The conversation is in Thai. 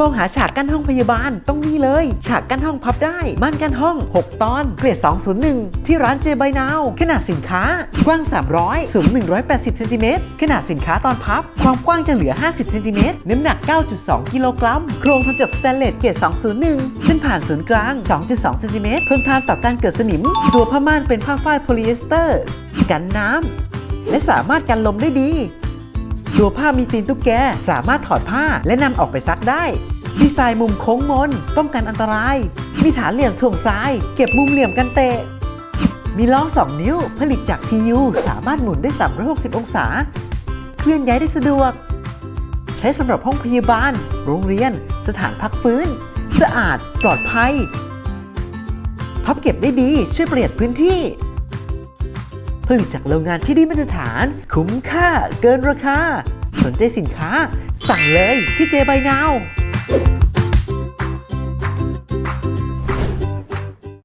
มองหาฉากกั้นห้องพยาบาลต้องนี่เลย ฉากกั้นห้องพับได้ม่านกั้นห้อง 6 ตอน เกรด 201 ที่ร้านเจบายนาวขนาดสินค้ากว้าง 300 สูง 180เซนติเมตรขนาดสินค้าตอนพับ ความกว้างจะเหลือ 50เซนติเมตรน้ำหนัก 9.2 กิโลกรัม โครงทำจากสแตนเลสเกรด 201 เส้นผ่านศูนย์กลาง 2.2เซนติเมตรทนทานต่อการเกิดสนิม ตัวผ้าม่านเป็นผ้าฝ้ายโพลีเอสเตอร์ กันน้ำและสามารถกันลมได้ดี ตัวผ้ามีตีนตุ๊กแก สามารถถอดผ้าและนำออกไปซักได้ ดีไซน์มุมโค้งมน ป้องกันอันตราย มีฐานเหลี่ยมถ่วงซ้าย เก็บมุมเหลี่ยมกันเตะ มีล้อ 2 นิ้ว ผลิตจาก PU สามารถหมุนได้ 360 องศา เคลื่อนย้ายได้สะดวก ใช้สำหรับห้องพยาบาล โรงเรียน สถานพักฟื้น สะอาด ปลอดภัย พับเก็บได้ดี ช่วยประหยัดพื้นที่ ผลิตจากโรงงานที่ได้มาตรฐาน คุ้มค่าเกินราคา สนใจสินค้า สั่งเลยที่เจบายนาว